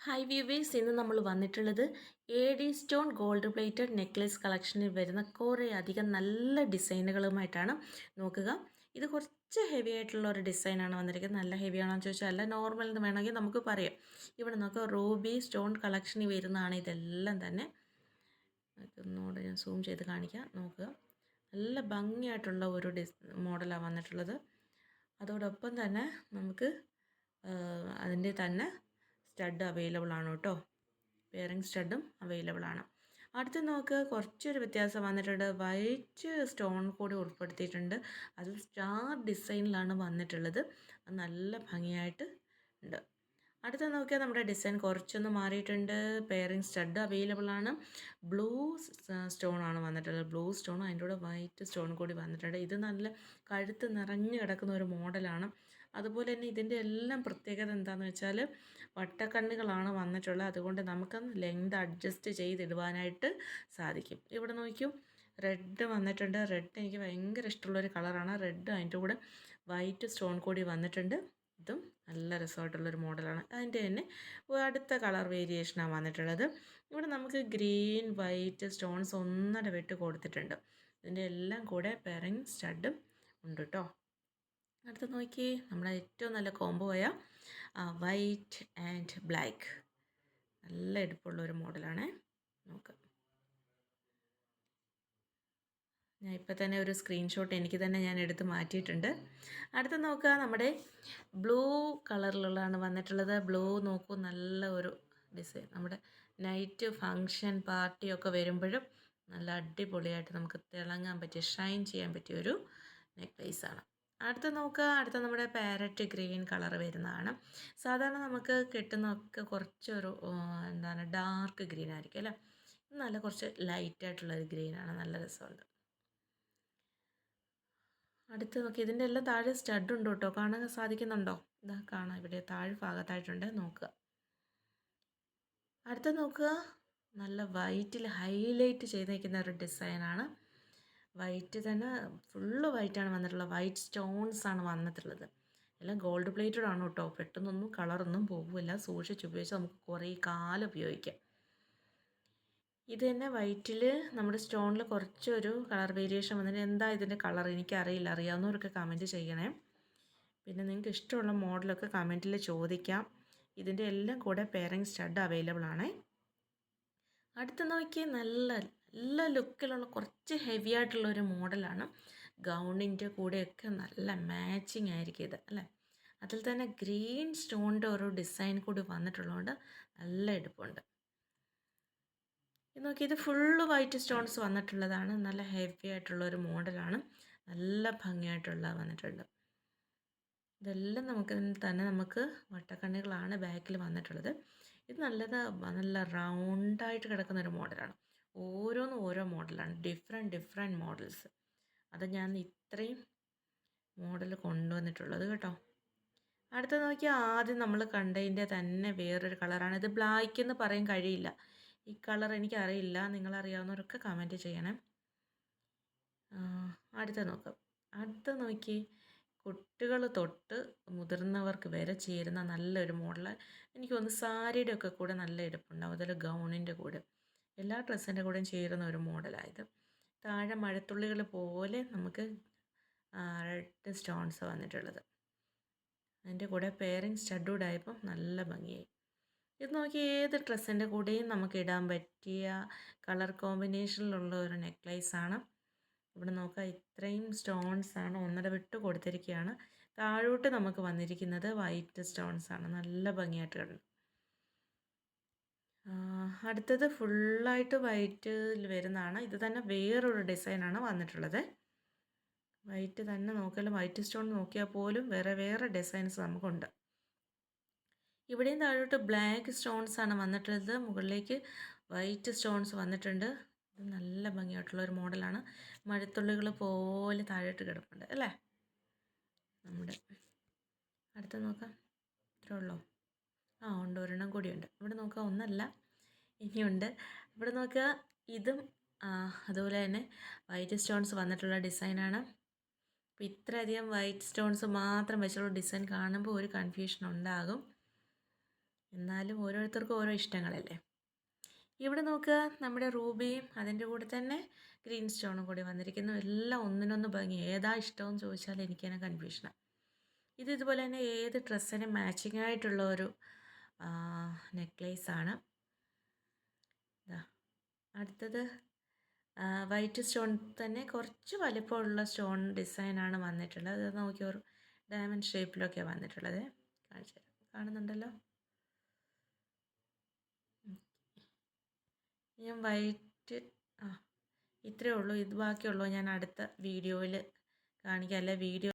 High viewers ഇന്ന് നമ്മൾ വന്നിട്ടുള്ളത് A D stone gold plated necklace കളക്ഷനിൽ വരുന്ന കുറേ അധികം നല്ല ഡിസൈനുകളുമായിട്ടാണ് നോക്കുക. ഇത് കുറച്ച് ഹെവി ആയിട്ടുള്ള ഒരു ഡിസൈനാണ് വന്നിരിക്കുന്നത്. നല്ല ഹെവി ആണോ എന്ന് ചോദിച്ചാൽ അല്ല നോർമൽ എന്ന് വേണമെങ്കിൽ നമുക്ക് പറയാം. ഇവിടെ നോക്കുക റൂബി സ്റ്റോൺ കളക്ഷനിൽ വരുന്നതാണ് ഇതെല്ലാം തന്നെ. ഒന്നുകൂടെ ഞാൻ സൂം ചെയ്ത് കാണിക്കാം. നോക്കുക. നല്ല ഭംഗിയായിട്ടുള്ള ഒരു ഡിസ് മോഡലാണ് വന്നിട്ടുള്ളത്. അതോടൊപ്പം തന്നെ നമുക്ക് അതിന്റെ തന്നെ സ്റ്റഡ് അവൈലബിൾ ആണ് കേട്ടോ. പെയറിങ് സ്റ്റഡും അവൈലബിൾ ആണ് അടുത്ത് നമുക്ക് കുറച്ചൊരു വ്യത്യാസം വന്നിട്ടുണ്ട്. വൈറ്റ് സ്റ്റോൺ കൂടി ഉൾപ്പെടുത്തിയിട്ടുണ്ട്. അത് സ്റ്റാർ ഡിസൈനിലാണ് വന്നിട്ടുള്ളത്. അത് നല്ല ഭംഗിയായിട്ട് ഉണ്ട്. അടുത്ത നോക്കിയാൽ നമ്മുടെ ഡിസൈൻ കുറച്ചൊന്ന് മാറിയിട്ടുണ്ട്. പെയറിങ് സ്റ്റഡ് അവൈലബിൾ ആണ് ബ്ലൂ സ്റ്റോൺ ആണ് വന്നിട്ടുള്ളത്. ബ്ലൂ സ്റ്റോൺ അതിന്റെ കൂടെ വൈറ്റ് സ്റ്റോൺ കൂടി വന്നിട്ടുണ്ട്. ഇത് നല്ല കഴുത്ത് നിറഞ്ഞു കിടക്കുന്ന ഒരു മോഡലാണ്. അതുപോലെ തന്നെ ഇതിന്റെ എല്ലാം പ്രത്യേകത എന്താണെന്ന് വെച്ചാൽ വട്ടക്കണ്ണുകളാണ് വന്നിട്ടുള്ളത്. അതുകൊണ്ട് നമുക്ക് ലെങ്ത് അഡ്ജസ്റ്റ് ചെയ്തിടുവാനായിട്ട് സാധിക്കും. ഇവിടെ നോക്കിയും റെഡ് വന്നിട്ടുണ്ട്. റെഡ് എനിക്ക് ഭയങ്കര ഇഷ്ടമുള്ളൊരു കളറാണ് റെഡ് അതിന്റെ കൂടെ വൈറ്റ് സ്റ്റോൺ കൂടി വന്നിട്ടുണ്ട്. ഇതും നല്ല രസമായിട്ടുള്ളൊരു മോഡലാണ്. അതിന്റെ തന്നെ അടുത്ത കളർ വേരിയേഷനാണ് വന്നിട്ടുള്ളത്. ഇവിടെ നമുക്ക് ഗ്രീൻ വൈറ്റ് സ്റ്റോൺസ് ഒന്നര വെട്ട് കൊടുത്തിട്ടുണ്ട്. ഇതിന്റെ എല്ലാം കൂടെ പെറിങ് സ്റ്റഡും ഉണ്ട് കേട്ടോ അടുത്ത് നോക്കിയേ. നമ്മുടെ ഏറ്റവും നല്ല കോംബോ ആയ വൈറ്റ് ആൻഡ് ബ്ലാക്ക് നല്ല എടുപ്പുള്ള ഒരു മോഡലാണ്. നോക്ക്. ഞാൻ ഇപ്പം തന്നെ ഒരു സ്ക്രീൻഷോട്ട് എനിക്ക് തന്നെ ഞാൻ എടുത്ത് മാറ്റിയിട്ടുണ്ട്. അടുത്ത് നോക്കുക നമ്മുടെ ബ്ലൂ കളറിലുള്ളതാണ് വന്നിട്ടുള്ളത്. ബ്ലൂ നോക്കൂ നല്ല ഒരു ഡിസൈൻ നമ്മുടെ നൈറ്റ് ഫങ്ഷൻ പാർട്ടിയൊക്കെ വരുമ്പോഴും നല്ല അടിപൊളിയായിട്ട് നമുക്ക് തിളങ്ങാൻ പറ്റിയ ഷൈൻ ചെയ്യാൻ പറ്റിയ ഒരു നെക്ലേസാണ് അടുത്ത നോക്കുക അടുത്ത നമ്മുടെ പാരറ്റ് ഗ്രീൻ കളർ വരുന്നതാണ്. സാധാരണ നമുക്ക് കിട്ടുന്നതൊക്കെ കുറച്ചൊരു എന്താണ് ഡാർക്ക് ഗ്രീൻ ആയിരിക്കും അല്ലേ? നല്ല കുറച്ച് ലൈറ്റ് ആയിട്ടുള്ളൊരു ഗ്രീനാണ് നല്ല രസമുണ്ട്. അടുത്ത് നോക്കി ഇതിന്റെ എല്ലാം താഴെ സ്റ്റഡ് ഉണ്ട് കേട്ടോ. കാണാൻ സാധിക്കുന്നുണ്ടോ? ഇതാ കാണാം. ഇവിടെ താഴെ ഭാഗത്തായിട്ടുണ്ട്. നോക്കുക അടുത്ത നോക്കുക നല്ല വൈറ്റിൽ ഹൈലൈറ്റ് ചെയ്തേക്കുന്ന ഒരു ഡിസൈനാണ് വൈറ്റ് തന്നെ ഫുള്ള് വൈറ്റാണ് വന്നിട്ടുള്ളത്. വൈറ്റ് സ്റ്റോൺസ് ആണ് വന്നിട്ടുള്ളത്. എല്ലാം ഗോൾഡ് പ്ലേറ്റഡ് ആണ് കേട്ടോ. പെട്ടെന്നൊന്നും കളറൊന്നും പോകില്ല സൂക്ഷിച്ച് ഉപയോഗിച്ച് നമുക്ക് കുറേ കാലം ഉപയോഗിക്കാം. ഇത് തന്നെ വൈറ്റിൽ നമ്മുടെ സ്റ്റോണിൽ കുറച്ചൊരു കളർ വേരിയേഷൻ വന്നിട്ട് എന്താ ഇതിന്റെ കളർ എനിക്കറിയില്ല. അറിയാവുന്നവരൊക്കെ കമന്റ് ചെയ്യണേ. പിന്നെ നിങ്ങൾക്ക് ഇഷ്ടമുള്ള മോഡലൊക്കെ കമന്റിൽ ചോദിക്കാം. ഇതിന്റെ എല്ലാം കൂടെ പേരന്റ് സ്റ്റഡ് അവൈലബിൾ ആണ്. അടുത്ത് നോക്കി നല്ല നല്ല ലുക്കിലുള്ള കുറച്ച് ഹെവി ആയിട്ടുള്ള ഒരു മോഡലാണ്. ഗൗണിന്റെ കൂടെയൊക്കെ നല്ല മാച്ചിങ് ആയിരിക്കും ഇത് അല്ലേ? അതിൽ തന്നെ ഗ്രീൻ സ്റ്റോണിന്റെ ഓരോ ഡിസൈൻ കൂടി വന്നിട്ടുള്ളതുകൊണ്ട് നല്ല എടുപ്പുണ്ട്. നോക്കി ഇത് ഫുള്ള് വൈറ്റ് സ്റ്റോൺസ് വന്നിട്ടുള്ളതാണ്. നല്ല ഹെവി ആയിട്ടുള്ള ഒരു മോഡലാണ്. നല്ല ഭംഗിയായിട്ടുള്ള വന്നിട്ടുണ്ട്. ഇതെല്ലാം നമുക്ക് തന്നെ നമുക്ക് വട്ടക്കണ്ണികളാണ് ബാക്കിൽ വന്നിട്ടുള്ളത്. ഇത് നല്ലത് നല്ല റൗണ്ടായിട്ട് കിടക്കുന്ന ഒരു മോഡലാണ്. ഓരോന്നും ഓരോ മോഡലാണ്. ഡിഫറെന്റ് ഡിഫറെന്റ് മോഡൽസ് അത് ഞാൻ ഇത്രയും മോഡൽ കൊണ്ടുവന്നിട്ടുള്ളത് കേട്ടോ. അടുത്ത നോക്കിയാൽ ആദ്യം നമ്മൾ കണ്ടതിന്റെ തന്നെ വേറൊരു കളറാണ് ഇത് ബ്ലാക്ക് എന്ന് പറയാൻ കഴിയില്ല. ഈ കളർ എനിക്കറിയില്ല. നിങ്ങളറിയാവുന്നവരൊക്കെ കമന്റ് ചെയ്യണം. അടുത്ത നോക്കാം. അടുത്ത നോക്കി കുട്ടികൾ തൊട്ട് മുതിർന്നവർക്ക് വരെ ചേരുന്ന നല്ലൊരു മോഡൽ എനിക്ക് തോന്നുന്നു സാരിയുടെ ഒക്കെ കൂടെ നല്ല എടുപ്പുണ്ടാവും. അതിൽ ഗൗണിന്റെ കൂടെ. എല്ലാ ഡ്രസ്സിന്റെ കൂടെയും ചേരുന്ന ഒരു മോഡലായത്. താഴെ മഴത്തുള്ളികൾ പോലെ നമുക്ക് റെഡ് സ്റ്റോൺസ് വന്നിട്ടുള്ളത്. അതിന്റെ കൂടെ പേരിങ് ആയപ്പോൾ നല്ല ഭംഗിയായി. ഇത് നോക്കി ഏത് ഡ്രസ്സിന്റെ കൂടെയും നമുക്ക് ഇടാൻ പറ്റിയ കളർ കോമ്പിനേഷനിലുള്ള ഒരു നെക്ലേസാണ് ഇവിടെ നോക്കുക ഇത്രയും സ്റ്റോൺസ് ആണ് ഒന്നര വിട്ട് കൊടുത്തിരിക്കുകയാണ്. താഴോട്ട് നമുക്ക് വന്നിരിക്കുന്നത് വൈറ്റ് സ്റ്റോൺസ് ആണ്. നല്ല ഭംഗിയായിട്ട് കണ്ടു അടുത്തത് ഫുള്ളായിട്ട് വൈറ്റിൽ വരുന്നതാണ്. ഇത് തന്നെ വേറൊരു ഡിസൈനാണ് വന്നിട്ടുള്ളത്. വൈറ്റ് തന്നെ നോക്കിയാലും വൈറ്റ് സ്റ്റോൺ നോക്കിയാൽ പോലും വേറെ വേറെ ഡിസൈൻസ് നമുക്കുണ്ട്. ഇവിടെയും താഴോട്ട് ബ്ലാക്ക് സ്റ്റോൺസ് ആണ് വന്നിട്ടുള്ളത്. മുകളിലേക്ക് വൈറ്റ് സ്റ്റോൺസ് വന്നിട്ടുണ്ട്. ഇത് നല്ല ഭംഗിയായിട്ടുള്ള ഒരു മോഡലാണ്. മഴത്തുള്ളികൾ പോലെ താഴോട്ട് കിടപ്പുണ്ട് അല്ലേ? നമ്മുടെ അടുത്ത നോക്കാം. ഇത്രേ ഉള്ളൂ. ആ ഉണ്ട്. ഒരെണ്ണം കൂടിയുണ്ട്. ഇവിടെ നോക്കുക. ഒന്നല്ല ഇനിയുണ്ട്. ഇവിടെ നോക്കുക. ഇതും അതുപോലെ തന്നെ വൈറ്റ് സ്റ്റോൺസ് വന്നിട്ടുള്ള ഡിസൈനാണ് അപ്പോൾ ഇത്രയധികം വൈറ്റ് സ്റ്റോൺസ് മാത്രം വെച്ചുള്ള ഡിസൈൻ കാണുമ്പോൾ ഒരു കൺഫ്യൂഷൻ ഉണ്ടാകും. എന്നാലും ഓരോരുത്തർക്കും ഓരോ ഇഷ്ടങ്ങളല്ലേ? ഇവിടെ നോക്കുക. നമ്മുടെ റൂബിയും അതിന്റെ കൂടെ തന്നെ ഗ്രീൻ സ്റ്റോണും കൂടി വന്നിരിക്കുന്നു. എല്ലാം ഒന്നിനൊന്ന് ഭംഗി. ഏതാ ഇഷ്ടമെന്ന് ചോദിച്ചാൽ എനിക്ക് കൺഫ്യൂഷനാണ് ഇത് ഇതുപോലെ തന്നെ ഏത് ഡ്രസ്സിന് മാച്ചിങ് ആയിട്ടുള്ള ഒരു നെക്ലേസ് ആണ് അടുത്തത് വൈറ്റ് സ്റ്റോൺ തന്നെ കുറച്ച് വലിപ്പമുള്ള സ്റ്റോൺ ഡിസൈനാണ് വന്നിട്ടുള്ളത്. അത് നോക്കി ഒരു ഡയമണ്ട് ഷേപ്പിലൊക്കെ വന്നിട്ടുള്ളത്. കാണിച്ചു കാണുന്നുണ്ടല്ലോ? ഞാൻ വൈറ്റ് ആ ഇത്രയേ ഉള്ളൂ. ഇത് ബാക്കിയുള്ളൂ. ഞാൻ അടുത്ത വീഡിയോയിൽ കാണിക്കാം. അല്ലെ വീഡിയോ